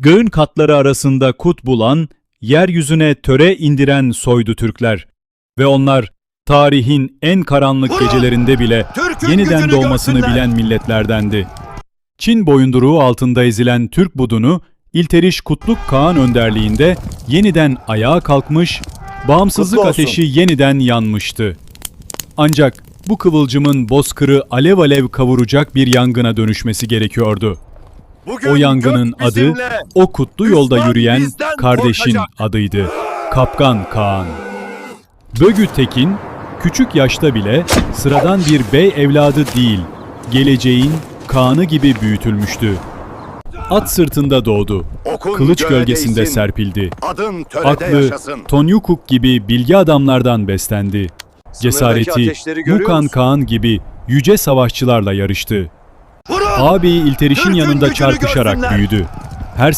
Göğün katları arasında kut bulan, yeryüzüne töre indiren soydu Türkler. Ve onlar tarihin en karanlık Vurun! gecelerinde bile Türk'ün yeniden gücünü doğmasını görsünler. bilen milletlerdendi. Çin boyunduruğu altında ezilen Türk budunu İlteriş Kutluk Kağan önderliğinde yeniden ayağa kalkmış, bağımsızlık Kutlu olsun. ateşi yeniden yanmıştı. Ancak bu kıvılcımın bozkırı alev alev kavuracak bir yangına dönüşmesi gerekiyordu. Bugün O yangının adı o kutlu yolda yürüyen kardeşin korkacak. adıydı. Kapkan Kaan. Bögü Tekin küçük yaşta bile sıradan bir bey evladı değil, geleceğin Kaan'ı gibi büyütülmüştü. At sırtında doğdu. Okun Kılıç gölgesinde değsin. serpildi. Aklı yaşasın. Tonyukuk gibi bilgi adamlardan beslendi. Cesareti Mukan? Kaan gibi yüce savaşçılarla yarıştı. Ağabeyi İlteriş'in yanında çarpışarak büyüdü. Her